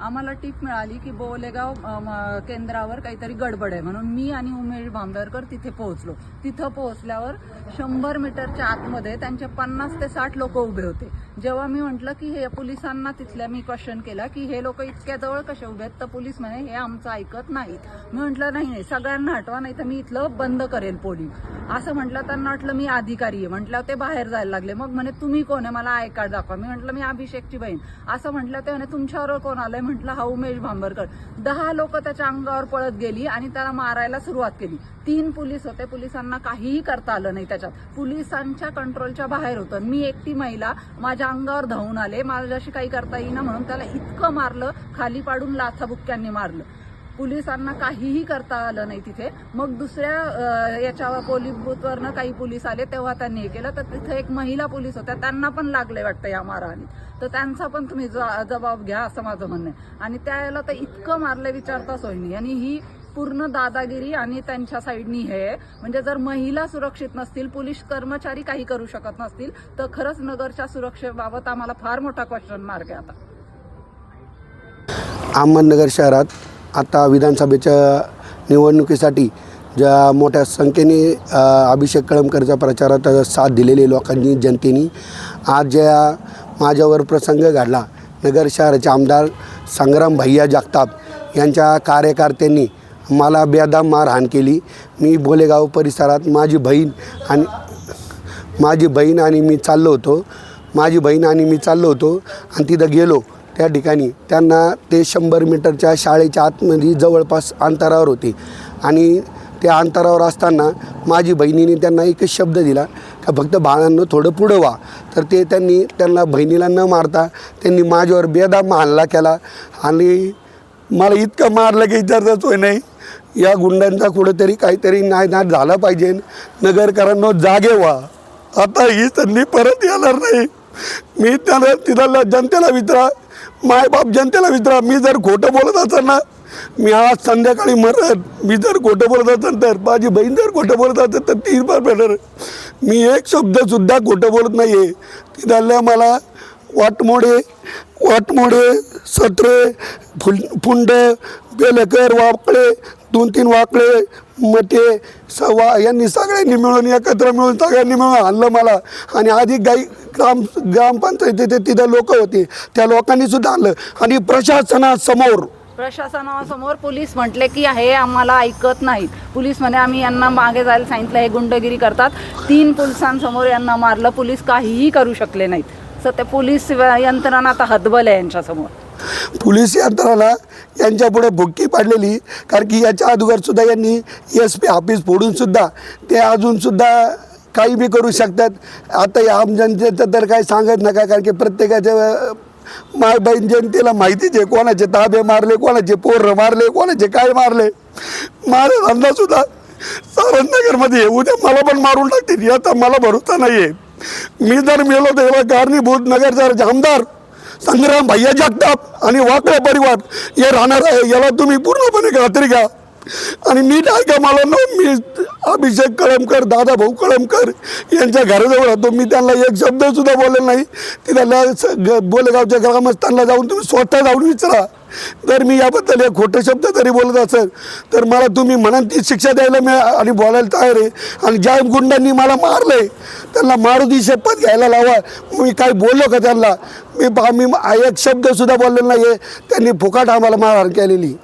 आम्हाला टीप मिळाली की बोलेगाव केंद्रावर काहीतरी गडबड आहे. म्हणून मी आणि उमेश भांबेरकर तिथे पोहोचलो. तिथं पोहोचल्यावर शंभर मीटरच्या आतमध्ये त्यांचे पन्नास ते साठ लोक उभे होते. जेव्हा मी म्हटलं की हे पोलिसांना तिथल्या मी क्वेश्चन केला की हे लोक इतक्या जवळ कसे उभे आहेत? तर पोलीस म्हणे हे आमचं ऐकत नाहीत. मी म्हटलं नाही नाही सगळ्यांना हटवा नाही तर मी इथलं बंद करेल पोलीस. असं म्हटलं त्यांना वाटलं मी अधिकारी आहे. म्हटलं ते बाहेर जायला लागले. मग म्हणे तुम्ही कोण आहे? मला आय कार्ड दाखवा. मी म्हटलं मी अभिषेकची बहीण. असं म्हटलं ते म्हणे तुमच्यावर कोण आलंय? म्हटलं हा उमेश भांबरकर. दहा लोक त्याच्या अंगावर पळत गेली आणि त्याला मारायला सुरुवात केली. तीन पोलीस होते. पोलिसांना काहीही करता आलं नाही त्याच्यात. पोलिसांच्या कंट्रोलच्या बाहेर होतं. मी एकटी महिला माझ्या अंगावर धावून आले. माझ्याशी काही करता येईना म्हणून त्याला इतकं मारलं खाली पाडून लाथाबुक्क्यांनी मारलं. पोलिसांना काहीही करता आलं नाही तिथे. मग दुसऱ्या याच्यावर याच्या पोलीस बुथवरनं काही पोलीस आले तेव्हा त्यांनी हे केलं. तर तिथे एक महिला पोलीस होत्या. त्यांना पण लागले वाटतं या मारहाणीत. तर त्यांचा पण तुम्ही जबाब घ्या असं माझं म्हणणं आहे. आणि त्याला तर इतकं मारलं विचारता सोय नाही आणि ही पूर्ण दादागिरी आणि त्यांच्या साईडनी हे. म्हणजे जर महिला सुरक्षित नसतील पोलीस कर्मचारी काही करू शकत नसतील तर खरंच नगरच्या सुरक्षेबाबत आम्हाला फार मोठा क्वेश्चन मार्क आहे आता. अहमदनगर शहरात आता विधानसभेच्या निवडणुकीसाठी ज्या मोठ्या संख्येने अभिषेक कळमकरच्या प्रचारात साथ दिलेली लोकांनी जनतेने. आज ज्या माझ्यावर प्रसंग घडला नगर शहराचे आमदार संग्राम भैया जगताप यांच्या कार्यकर्त्यांनी मला बेदाम मारहाण केली. मी बोलेगाव परिसरात माझी बहीण आणि माझी बहीण आणि मी चाललो होतो. माझी बहीण आणि मी चाललो होतो आणि तिथं गेलो. त्या ठिकाणी त्यांना ते शंभर मीटरच्या शाळेच्या आतमध्ये जवळपास अंतरावर होते. आणि त्या अंतरावर असताना माझी बहिणीने त्यांना एकच शब्द दिला का फक्त बाळांनो थोडं पुढं व्हा. तर ते त्यांनी त्यांना बहिणीला न मारता त्यांनी माझ्यावर बेदाम हल्ला केला. आणि मला इतकं मारलं की विचारताच होय नाही. या गुंडांचा कुठंतरी काहीतरी नाही ना झाला पाहिजे. नगरकरांनो जागे व्हा. आता ही संधी परत येणार नाही. मी त्याला तिथला जनतेला विचारा. मायबाप जनतेला विचारा मी जर खोटं बोलत असेल ना मी आज संध्याकाळी मरत मी जर खोटं बोलत असेल तर माझी बहीण जर खोटं बोलत असेल तर ती पण भेटणार मी एक शब्दसुद्धा खोटं बोलत नाही आहे झाल्या मला वाटमोडे वाटमोडे सत्रे फुल फुंड बेलकर वाकळे दोन तीन वाकळे मटे सवा यांनी सगळ्यांनी मिळून एकत्र मिळून सगळ्यांनी मिळून आणलं मला. आणि आधी गाई ग्राम ग्रामपंचायतीचे तिथं लोक होते. त्या लोकांनी सुद्धा आणलं. आणि प्रशासनासमोर प्रशासनासमोर पोलीस म्हटले की हे आम्हाला ऐकत नाहीत. पोलीस म्हणे आम्ही यांना मागे जायला सांगितलं हे गुंडगिरी करतात. तीन पोलिसांसमोर यांना मारलं. पोलीस काहीही करू शकले नाहीत. सर ते पोलीस यंत्रणा आता हतबल आहे यांच्यासमोर. पोलीस यंत्रणा यांच्या पुढे भुक्की पाडलेली कारण की याच्या अगोदर सुद्धा यांनी एस पी ऑफिस फोडून सुद्धा ते अजून सुद्धा काही बी करू शकतात. आता या आम जनतेचं तर काही सांगत नका कारण की प्रत्येकाच्या माय बहीण जनतेला माहितीच आहे कोणाचे ताबे मारले कोणाचे पोरं मारले कोणाचे काय मारले. महाराजांना सुद्धा सारंगनगरमध्ये येऊ द्या मला पण मारून टाकतील. याचा मला भरोसा नाही आहे मी जर मेलो तर याला कारणीभूत नगरचा आमदार संग्राम भैया जगताप आणि वाकळे परिवार हे राहणार आहे. याला तुम्ही पूर्णपणे खात्री घ्या. आणि नीट का मला न मी अभिषेक कळमकर दादा भाऊ कळमकर यांच्या घराजवळ होतो मी त्यांना एक शब्दसुद्धा बोलले नाही. तिथल्या ग- बोलेगावच्या ग्रामस्थांना जाऊन तुम्ही स्वतः जाऊन विचारा. जर मी याबद्दल एक खोटं शब्द तरी बोलत असेल तर मला तुम्ही म्हणाल ती शिक्षा द्यायला मी आणि बोलायला तयार आहे. आणि ज्या गुंडांनी मला मारले त्यांना मारुती शपथ घ्यायला लावा. मी काय बोललो का त्यांना? मी मी एक शब्दसुद्धा बोललेला नाही आहे त्यांनी फुकाट आम्हाला मारहाण केलेली.